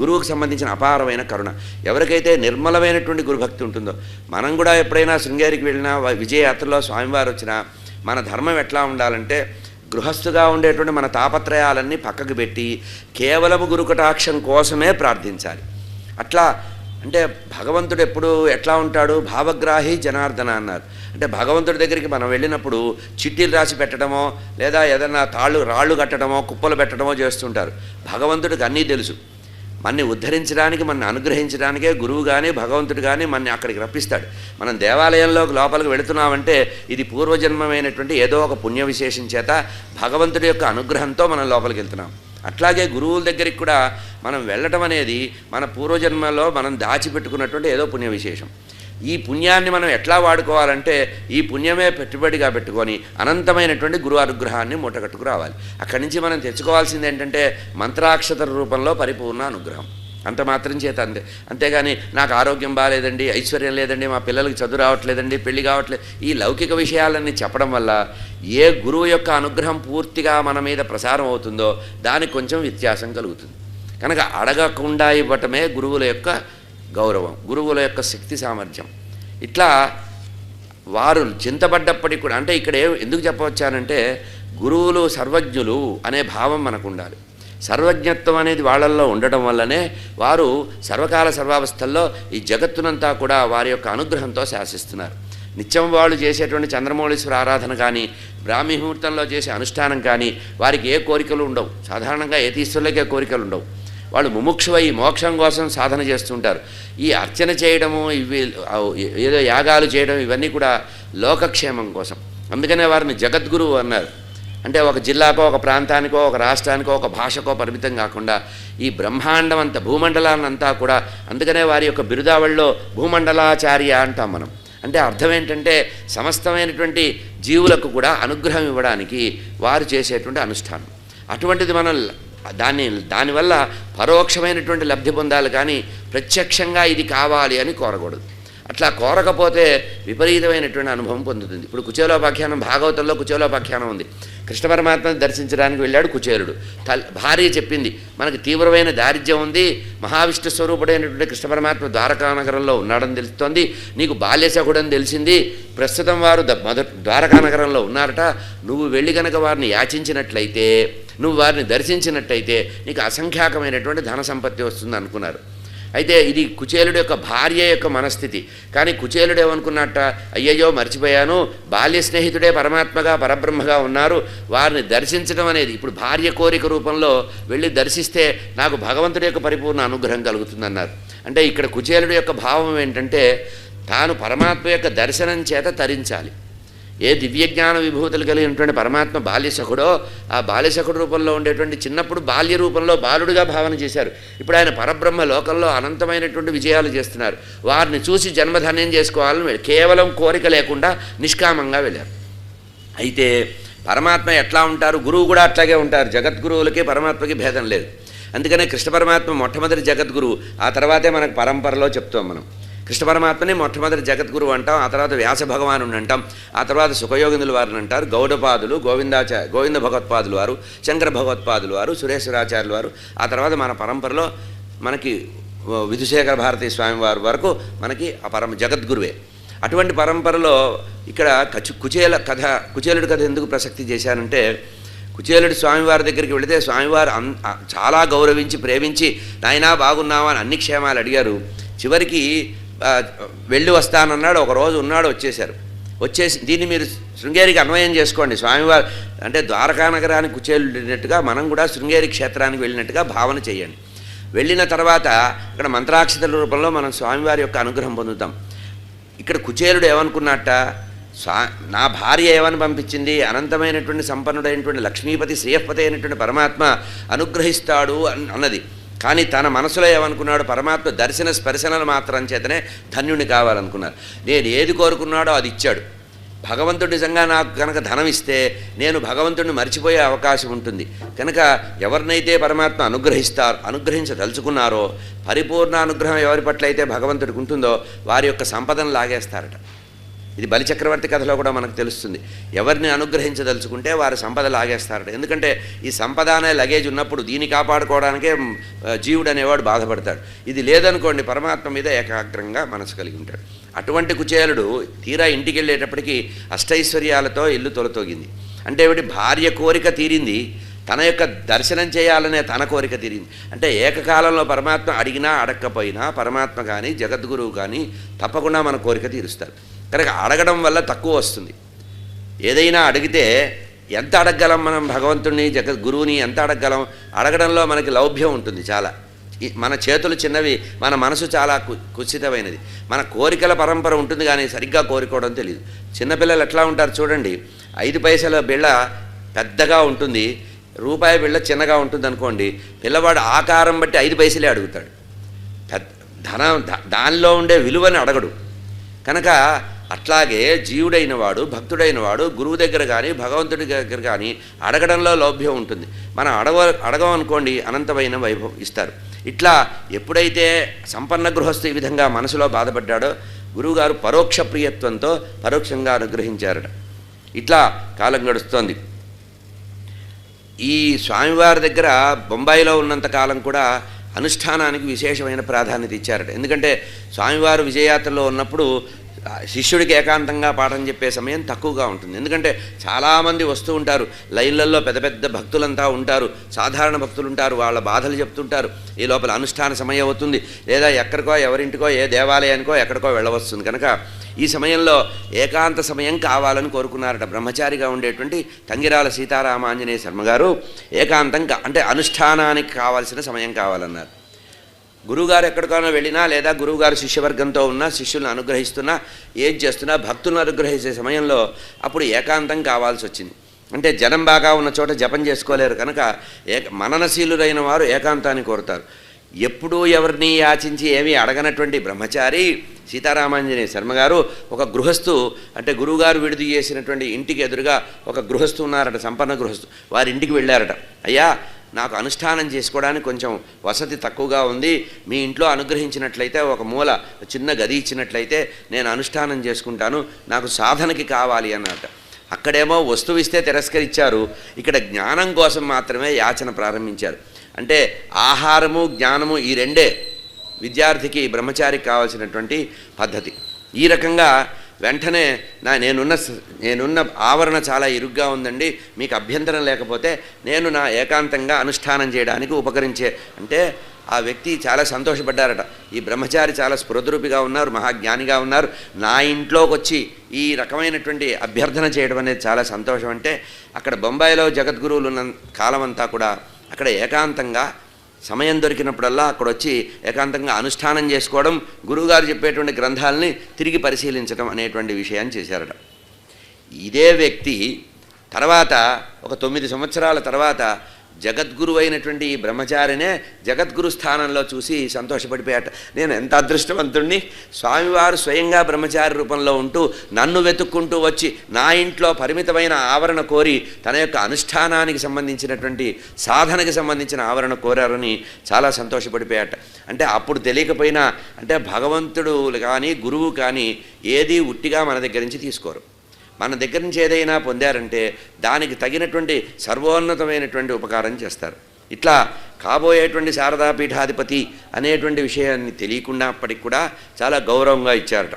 గురువుకు సంబంధించిన అపారమైన కరుణ. ఎవరికైతే నిర్మలమైనటువంటి గురుభక్తి ఉంటుందో మనం కూడా ఎప్పుడైనా శృంగేరికి వెళ్ళినా విజయయాత్రలో స్వామివారు వచ్చినా మన ధర్మం ఎట్లా ఉండాలంటే గృహస్థుగా ఉండేటువంటి మన తాపత్రయాలన్నీ పక్కకు పెట్టి కేవలము గురుకటాక్షం కోసమే ప్రార్థించాలి. అట్లా అంటే భగవంతుడు ఎప్పుడు ఎట్లా ఉంటాడు? భావగ్రాహి జనార్దన అన్నారు. అంటే భగవంతుడి దగ్గరికి మనం వెళ్ళినప్పుడు చిట్టీలు రాసి పెట్టడమో లేదా ఏదైనా తాళ్ళు రాళ్ళు కట్టడమో కుప్పలు పెట్టడమో చేస్తుంటారు. భగవంతుడికి అన్నీ తెలుసు. మన్ని ఉద్ధరించడానికి మన అనుగ్రహించడానికే గురువు కానీ భగవంతుడు కానీ మన అక్కడికి రప్పిస్తాడు. మనం దేవాలయంలోకి లోపలికి వెళుతున్నామంటే ఇది పూర్వజన్మమైనటువంటి ఏదో ఒక పుణ్య విశేషం చేత భగవంతుడి యొక్క అనుగ్రహంతో మనం లోపలికి వెళ్తున్నాం. అట్లాగే గురువుల దగ్గరికి కూడా మనం వెళ్ళటం అనేది మన పూర్వజన్మలో మనం దాచిపెట్టుకున్నటువంటి ఏదో పుణ్య విశేషం ఈ పుణ్యాన్ని మనం ఎట్లా వాడుకోవాలంటే ఈ పుణ్యమే పెట్టుబడిగా పెట్టుకొని అనంతమైనటువంటి గురు అనుగ్రహాన్ని మూటగట్టుకు రావాలి. అక్కడి నుంచి మనం తెచ్చుకోవాల్సింది ఏంటంటే మంత్రాక్షతర రూపంలో పరిపూర్ణ అనుగ్రహం. అంత మాత్రం చేత అంతే. అంతేగాని నాకు ఆరోగ్యం బాగాలేదండి ఐశ్వర్యం లేదండి మా పిల్లలకి చదువు రావట్లేదండి పెళ్ళి కావట్లేదు ఈ లౌకిక విషయాలన్నీ చెప్పడం వల్ల ఏ గురువు యొక్క అనుగ్రహం పూర్తిగా మన మీద ప్రసారం అవుతుందో దానికి కొంచెం వ్యత్యాసం కలుగుతుంది. కనుక అడగకుండా ఇవ్వటమే గురువుల యొక్క గౌరవం గురువుల యొక్క శక్తి సామర్థ్యం. ఇట్లా వారు చింతపడ్డప్పటికి కూడా అంటే ఇక్కడ ఎందుకు చెప్పవచ్చానంటే గురువులు సర్వజ్ఞులు అనే భావం మనకు ఉండాలి సర్వజ్ఞత్వం అనేది వాళ్ళల్లో ఉండటం వల్లనే వారు సర్వకాల సర్వావస్థల్లో ఈ జగత్తునంతా కూడా వారి యొక్క అనుగ్రహంతో శాసిస్తున్నారు. నిత్యం వాళ్ళు చేసేటువంటి చంద్రమౌళీశ్వర ఆరాధన కానీ బ్రాహ్మీ ముహూర్తంలో చేసే అనుష్ఠానం కానీ వారికి ఏ కోరికలు ఉండవు. సాధారణంగా యతీశ్వరులకే కోరికలు ఉండవు. వాళ్ళు ముముక్షువై మోక్షం కోసం సాధన చేస్తుంటారు. ఈ అర్చన చేయడము ఇవి ఏదో యాగాలు చేయడం ఇవన్నీ కూడా లోకక్షేమం కోసం. అందుకనే వారిని జగద్గురువు అన్నారు. అంటే ఒక జిల్లాకో ఒక ప్రాంతానికో ఒక రాష్ట్రానికో ఒక భాషకో పరిమితం కాకుండా ఈ బ్రహ్మాండం అంతా భూమండలాన్నంతా కూడా అందుకనే వారి యొక్క బిరుదావళిలో భూమండలాచార్య అంటాం మనం. అంటే అర్థం ఏంటంటే సమస్తమైనటువంటి జీవులకు కూడా అనుగ్రహం ఇవ్వడానికి వారు చేసేటువంటి అనుష్ఠానం. అటువంటిది మనం దాన్ని దానివల్ల పరోక్షమైనటువంటి లబ్ధి పొందాలి కానీ ప్రత్యక్షంగా ఇది కావాలి అని కోరకూడదు. అట్లా కోరకపోతే విపరీతమైనటువంటి అనుభవం పొందుతుంది. ఇప్పుడు కుచేలోపాఖ్యానం భాగవతంలో కుచేలోపాఖ్యానం ఉంది. కృష్ణ పరమాత్మను దర్శించడానికి వెళ్ళాడు కుచేరుడు. తల్ భార్య చెప్పింది మనకి తీవ్రమైన దారిద్ర్యం ఉంది మహావిష్ణు స్వరూపుడైనటువంటి కృష్ణ పరమాత్మ ద్వారకానగరంలో ఉన్నాడని తెలుస్తోంది నీకు బాల్యశకుడని తెలిసింది ప్రస్తుతం వారు ద- ద్వారకా ద్వారకానగరంలో ఉన్నారట నువ్వు వెళ్ళి కనుక వారిని యాచించినట్లయితే నువ్వు వారిని దర్శించినట్టయితే నీకు అసంఖ్యాకమైనటువంటి ధన సంపత్తి వస్తుంది అనుకున్నారు అయితే ఇది కుచేలుడు యొక్క భార్య యొక్క మనస్థితి. కానీ కుచేలుడు ఏమనుకున్నట్ట? అయ్యయ్యో మర్చిపోయాను. బాల్య స్నేహితుడే పరమాత్మగా పరబ్రహ్మగా ఉన్నారు. వారిని దర్శించడం అనేది ఇప్పుడు భార్య కోరిక రూపంలో వెళ్ళి దర్శిస్తే నాకు భగవంతుడి యొక్క పరిపూర్ణ అనుగ్రహం కలుగుతుందన్నారు. అంటే ఇక్కడ కుచేలుడు యొక్క భావం ఏంటంటే తాను పరమాత్మ యొక్క దర్శనం చేత తరించాలి. ఏ దివ్యజ్ఞాన విభూతులు కలిగినటువంటి పరమాత్మ బాల్యశకుడో ఆ బాల్యశకుడు రూపంలో ఉండేటువంటి చిన్నప్పుడు బాల్య రూపంలో బాలుడుగా భావన చేశారు. ఇప్పుడు ఆయన పరబ్రహ్మ లోకంలో అనంతమైనటువంటి విజయాలు చేస్తున్నారు. వారిని చూసి జన్మధన్యం చేసుకోవాలని కేవలం కోరిక లేకుండా నిష్కామంగా వెళ్ళారు. అయితే పరమాత్మ ఎట్లా ఉంటారు? గురువు కూడా అట్లాగే ఉంటారు. జగద్గురువులకి పరమాత్మకి భేదం లేదు. అందుకనే కృష్ణ పరమాత్మ మొట్టమొదటి జగద్గురువు. ఆ తర్వాతే మనకు పరంపరలో చెప్తాం మనం. కృష్ణ పరమాత్మనే మొట్టమొదటి జగద్గురువు అంటాం ఆ తర్వాత వ్యాస భగవాను అంటాం ఆ తర్వాత సుఖయోగిందుల వారిని అంటారు గౌడపాదులు గోవిందాచ గోవింద భగవత్పాదులు వారు శంకర భగవత్పాదులు వారు సురేశ్వరాచార్యులు వారు ఆ తర్వాత మన పరంపరలో మనకి విధుశేఖర భారతీ స్వామి వారి వరకు మనకి ఆ పరమ జగద్గురువే. అటువంటి పరంపరలో ఇక్కడ కచు కుచేల కథ కుచేలుడి కథ ఎందుకు ప్రసక్తి చేశానంటే కుచేలుడు స్వామివారి దగ్గరికి వెళితే స్వామివారు అన్ చాలా గౌరవించి ప్రేమించి నాయనా బాగున్నావా? అని అన్ని క్షేమాలు అడిగారు. చివరికి వెళ్ళి వస్తానన్నాడు ఒక రోజు ఉన్నాడు వచ్చేశారు. వచ్చేసి దీన్ని మీరు శృంగేరికి అన్వయం చేసుకోండి. స్వామివారు అంటే ద్వారకా నగరానికి మనం కూడా శృంగేరి క్షేత్రానికి వెళ్ళినట్టుగా భావన చేయండి. వెళ్ళిన తర్వాత ఇక్కడ మంత్రాక్షతల రూపంలో మనం స్వామివారి యొక్క అనుగ్రహం పొందుతాం. ఇక్కడ కుచేలుడు ఏమనుకున్నట్ట స్వా నా భార్య ఏమని పంపించింది? అనంతమైనటువంటి సంపన్నుడైనటువంటి లక్ష్మీపతి శ్రేయపతి అయినటువంటి పరమాత్మ అనుగ్రహిస్తాడు అన్- అన్నది. కానీ తన మనసులో ఏమనుకున్నాడు పరమాత్మ దర్శన స్పర్శనలు మాత్రం చేతనే ధన్యుని కావాలనుకున్నారు. నేను ఏది కోరుకున్నాడో అది ఇచ్చాడు. భగవంతుడు నిజంగా నాకు కనుక ధనం ఇస్తే నేను భగవంతుడిని మర్చిపోయే అవకాశం ఉంటుంది. కనుక ఎవరినైతే పరమాత్మ అనుగ్రహిస్తారు అనుగ్రహించదలుచుకున్నారో పరిపూర్ణ అనుగ్రహం ఎవరి పట్ల అయితే భగవంతుడికి ఉంటుందో వారి యొక్క సంపదను లాగేస్తారట. ఇది బలిచక్రవర్తి కథలో కూడా మనకు తెలుస్తుంది. ఎవరిని అనుగ్రహించదలుచుకుంటే వారి సంపద లాగేస్తారట. ఎందుకంటే ఈ సంపద అనే లగేజ్ ఉన్నప్పుడు దీన్ని కాపాడుకోవడానికే జీవుడు అనేవాడు బాధపడతాడు. ఇది లేదనుకోండి పరమాత్మ మీద ఏకాగ్రంగా మనసు కలిగి ఉంటాడు. అటువంటి కుచేలుడు తీరా ఇంటికి వెళ్ళేటప్పటికీ అష్టైశ్వర్యాలతో ఇల్లు తొలతోగింది. అంటే ఏమిటి? భార్య కోరిక తీరింది తన యొక్క దర్శనం చేయాలనే తన కోరిక తీరింది. అంటే ఏకకాలంలో పరమాత్మ అడిగినా అడగకపోయినా పరమాత్మ కానీ జగద్గురువు కానీ తప్పకుండా మన కోరిక తీరుస్తారు. కనుక అడగడం వల్ల తక్కువ వస్తుంది. ఏదైనా అడిగితే ఎంత అడగగలం మనం భగవంతుడిని జగత్ గురువుని ఎంత అడగగలం? అడగడంలో మనకి లౌభ్యం ఉంటుంది చాలా. మన చేతులు చిన్నవి మన మనసు చాలా కు- కుచితమైనది. మన కోరికల పరంపర ఉంటుంది కానీ సరిగ్గా కోరుకోవడం తెలియదు చిన్నపిల్లలు ఎట్లా ఉంటారు చూడండి. ఐదు పైసల బిళ్ళ పెద్దగా ఉంటుంది. రూపాయి బిళ్ళ చిన్నగా ఉంటుంది అనుకోండి పిల్లవాడు ఆకారం బట్టి ఐదు పైసలే అడుగుతాడు. పెద్ద ధనం దానిలో ఉండే విలువని అడగడు. కనుక అట్లాగే జీవుడైన వాడు భక్తుడైన వాడు గురువు దగ్గర కానీ భగవంతుడి దగ్గర కానీ అడగడంలో లౌభ్యం ఉంటుంది. మనం అడగ అడగం అనుకోండి అనంతమైన వైభవం ఇస్తారు. ఇట్లా ఎప్పుడైతే సంపన్న గృహస్థు ఈ విధంగా మనసులో బాధపడ్డాడో గురువుగారు పరోక్ష ప్రియత్వంతో పరోక్షంగా అనుగ్రహించారట. ఇట్లా కాలం గడుస్తోంది. ఈ స్వామివారి దగ్గర బొంబాయిలో ఉన్నంత కాలం కూడా అనుష్ఠానానికి విశేషమైన ప్రాధాన్యత ఇచ్చారట. ఎందుకంటే స్వామివారు విజయయాత్రలో ఉన్నప్పుడు శిష్యుడికి ఏకాంతంగా పాఠం చెప్పే సమయం తక్కువగా ఉంటుంది. ఎందుకంటే చాలామంది వస్తూ ఉంటారు. లైన్లలో పెద్ద పెద్ద భక్తులంతా ఉంటారు. సాధారణ భక్తులు ఉంటారు. వాళ్ళ బాధలు చెప్తుంటారు. ఈ లోపల అనుష్ఠాన సమయం అవుతుంది. లేదా ఎక్కడికో ఎవరింటికో ఏ దేవాలయానికో ఎక్కడికో వెళ్ళవస్తుంది. కనుక ఈ సమయంలో ఏకాంత సమయం కావాలని కోరుకున్నారట బ్రహ్మచారిగా ఉండేటువంటి తంగిరాల సీతారామాంజనేయ శర్మ గారు. ఏకాంతం అంటే అనుష్ఠానానికి కావాల్సిన సమయం కావాలన్నారు. గురువుగారు ఎక్కడికైనా వెళ్ళినా లేదా గురువుగారు శిష్యవర్గంతో ఉన్నా శిష్యులను అనుగ్రహిస్తున్నా ఏం చేస్తున్నా భక్తులను అనుగ్రహించే సమయంలో అప్పుడు ఏకాంతం కావాల్సి వచ్చింది. అంటే జనం బాగా ఉన్న చోట జపం చేసుకోలేరు కనుక ఏక మననశీలురైన వారు ఏకాంతాన్ని కోరుతారు. ఎప్పుడూ ఎవరిని యాచించి ఏమీ అడగనటువంటి బ్రహ్మచారి సీతారామాంజనేయ శర్మ గారు ఒక గృహస్థు అంటే గురువుగారు విడుదల చేసినటువంటి ఇంటికి ఎదురుగా ఒక గృహస్థు ఉన్నారట సంపన్న గృహస్థు. వారి ఇంటికి వెళ్ళారట. అయ్యా నాకు అనుష్ఠానం చేసుకోవడానికి కొంచెం వసతి తక్కువగా ఉంది. మీ ఇంట్లో అనుగ్రహించినట్లయితే ఒక మూల చిన్న గది ఇచ్చినట్లయితే నేను అనుష్ఠానం చేసుకుంటాను. నాకు సాధనకి కావాలి అన్నట అక్కడేమో వస్తువు ఇస్తే తిరస్కరించారు. ఇక్కడ జ్ఞానం కోసం మాత్రమే యాచన ప్రారంభించారు. అంటే ఆహారము జ్ఞానము ఈ రెండే విద్యార్థికి బ్రహ్మచారికి కావాల్సినటువంటి పద్ధతి. ఈ రకంగా వెంటనే నా నేనున్న నేనున్న ఆవరణ చాలా ఇరుగ్గా ఉందండి. మీకు అభ్యంతరం లేకపోతే నేను నా ఏకాంతంగా అనుష్ఠానం చేయడానికి ఉపకరించే అంటే ఆ వ్యక్తి చాలా సంతోషపడ్డారట. ఈ బ్రహ్మచారి చాలా స్ఫురద్రూపిగా ఉన్నారు మహాజ్ఞానిగా ఉన్నారు. నా ఇంట్లోకి వచ్చి ఈ రకమైనటువంటి అభ్యర్థన చేయడం అనేది చాలా సంతోషం. అంటే అక్కడ బొంబాయిలో జగద్గురువులు ఉన్న కాలం అంతా కూడా అక్కడ ఏకాంతంగా సమయం దొరికినప్పుడల్లా అక్కడ వచ్చి ఏకాంతంగా అనుష్ఠానం చేసుకోవడం గురువుగారు చెప్పేటువంటి గ్రంథాలని తిరిగి పరిశీలించడం అనేటువంటి విషయాన్ని చేశారట. ఇదే వ్యక్తి తర్వాత ఒక తొమ్మిది సంవత్సరాల తర్వాత జగద్గురు అయినటువంటి ఈ బ్రహ్మచారినే జగద్గురు స్థానంలో చూసి సంతోషపడిపోయాట. నేను ఎంత అదృష్టవంతుణ్ణి? స్వామివారు స్వయంగా బ్రహ్మచారి రూపంలో ఉంటూ నన్ను వెతుక్కుంటూ వచ్చి నా ఇంట్లో పరిమితమైన ఆవరణ కోరి తన యొక్క అనుష్ఠానానికి సంబంధించినటువంటి సాధనకి సంబంధించిన ఆవరణ కోరారని చాలా సంతోషపడిపోయాట. అంటే అప్పుడు తెలియకపోయినా అంటే భగవంతుడు కానీ గురువు కానీ ఏది ఉట్టిగా మన దగ్గర నుంచి తీసుకోరు. మన దగ్గర నుంచి ఏదైనా పొందారంటే దానికి తగినటువంటి సర్వోన్నతమైనటువంటి ఉపకారం చేస్తారు. ఇట్లా కాబోయేటువంటి శారదా పీఠాధిపతి అనేటువంటి విషయాన్ని తెలియకుండా అప్పటికి కూడా చాలా గౌరవంగా ఇచ్చారట.